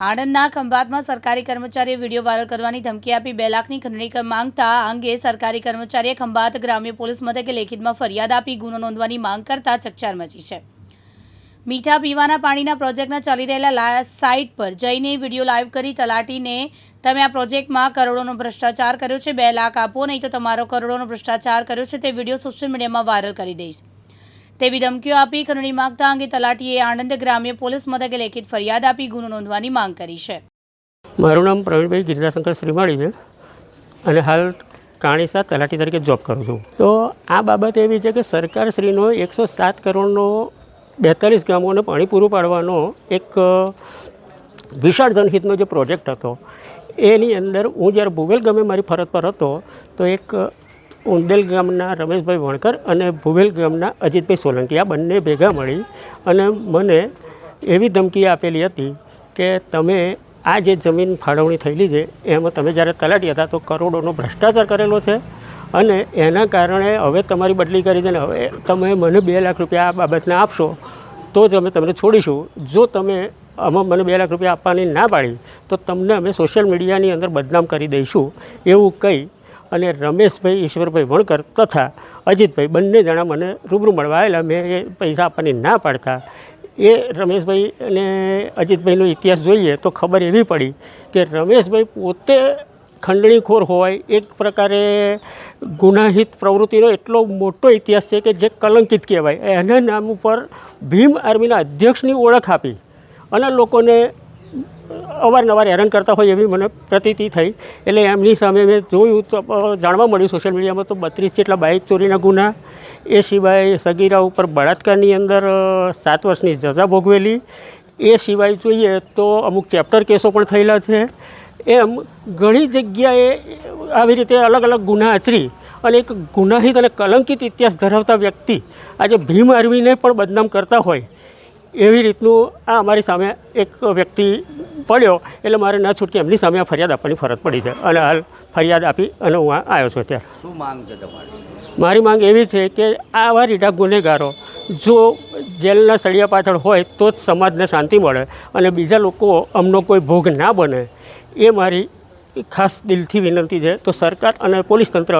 આણંદના ખંભાતમાં સરકારી કર્મચારીએ video viral કરવાની ધમકી આપી બે લાખની ખંડણી માંગતા અંગે સરકારી કર્મચારીએ ખંભાત ગ્રામ્ય પોલીસ મથકે લેખિતમાં ફરિયાદ આપી ગુનો નોંધવાની માંગ કરતા ચકચાર મચી છે. મીઠા પીવાના પાણીના પ્રોજેક્ટના ચાલી રહેલા સાઇટ પર જઈને વીડિયો લાઈવ કરી તલાટીને તમે આ પ્રોજેક્ટમાં કરોડોનો ભ્રષ્ટાચાર કર્યો છે, બે લાખ આપો, નહીં તો તમારો કરોડોનો ભ્રષ્ટાચાર કર્યો છે, તે વીડિયો સોશિયલ મીડિયામાં વાયરલ કરી દઈશ. તેવી ધમકીઓ આપી ખંડણી માંગતા અંગે તલાટીએ આણંદ ગ્રામ્ય પોલીસ મથકે લેખિત ફરિયાદ આપી ગુનો નોંધવાની માંગ કરી છે. મારું નામ પ્રવીણભાઈ ગિરિજાશંકર શ્રીમાળી છે અને હાલ કાણીસા તલાટી તરીકે જોબ કરું છું. તો આ બાબત એવી છે કે સરકારશ્રીનો એકસો સાત કરોડનો બેતાલીસ ગામોને પાણી પૂરું પાડવાનો એક વિશાળ જનહિતનો જે પ્રોજેક્ટ હતો, એની અંદર હું જ્યારે ભુવેલ ગમે મારી ફરજ પર હતો, તો એક ઉંદેલ ગામના રમેશભાઈ વણકર અને ભુવેલ ગામના અજીતભાઈ સોલંકી આ બંને ભેગા મળી અને મને એવી ધમકી આપેલી હતી કે તમે આ જે જમીન ફાળવણી થયેલી છે, એમાં તમે જ્યારે તલાટી હતા તો કરોડોનો ભ્રષ્ટાચાર કરેલો છે અને એના કારણે હવે તમારી બદલી કરી છે ને હવે તમે મને બે લાખ રૂપિયા આ બાબતના આપશો તો જ અમે તમને છોડીશું. જો તમે આમાં મને બે લાખ રૂપિયા આપવાની ના પાડી તો તમને અમે સોશિયલ મીડિયાની અંદર બદનામ કરી દઈશું એવું કહી અને રમેશભાઈ, ઈશ્વરભાઈ વણકર તથા અજીતભાઈ બંને જણા મને રૂબરૂ મળવા આવેલા. મેં એ પૈસા આપવાની ના પાડતા. એ રમેશભાઈ અને અજીતભાઈનો ઇતિહાસ જોઈએ તો ખબર એવી પડી કે રમેશભાઈ પોતે ખંડણીખોર હોય. એક પ્રકારે ગુનાહિત પ્રવૃત્તિનો એટલો મોટો ઇતિહાસ છે કે જે કલંકિત કહેવાય. એના નામ ઉપર ભીમ આર્મીના અધ્યક્ષની ઓળખ આપી અને લોકોને અવારનવાર હેરાન કરતા હોય એવી મને પ્રતીતિ થઈ. એટલે એમની સામે મેં જોયું તો જાણવા મળ્યું સોશિયલ મીડિયામાં તો બત્રીસ જેટલા બાઇક ચોરીના ગુના, એ સિવાય સગીરા ઉપર બળાત્કારની અંદર સાત વર્ષની સજા ભોગવેલી. એ સિવાય જોઈએ તો અમુક ચેપ્ટર કેસો પણ થયેલા છે. એમ ઘણી જગ્યાએ આવી રીતે અલગ અલગ ગુના આચરી અને એક ગુનાહિત અને કલંકિત ઇતિહાસ ધરાવતા વ્યક્તિ આજે ભીમ આર્મીને પણ બદનામ કરતા હોય. એવી રીતનું આ અમારી સામે એક વ્યક્તિ પડ્યો એટલે મારે ન છૂટકે એમની સામે ફરિયાદ આપવાની ફરજ પડી છે. અને હાલ ફરિયાદ આપી અને હું આ આવ્યો છું અત્યારે. શું માંગ છે તમારી? મારી માંગ એવી છે કે આવા રીટા ગુનેગારો જો જેલના સળિયા પાછળ હોય તો જ સમાજને શાંતિ મળે અને બીજા લોકો અમનો કોઈ ભોગ ના બને. એ મારી ખાસ દિલથી વિનંતી છે. તો સરકાર અને પોલીસ તંત્ર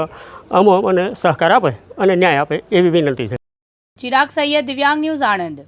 અમો મને સહકાર આપે અને ન્યાય આપે એવી વિનંતી છે. ચિરાગ સૈયદ દિવ્યાંગ ન્યૂઝ આણંદ.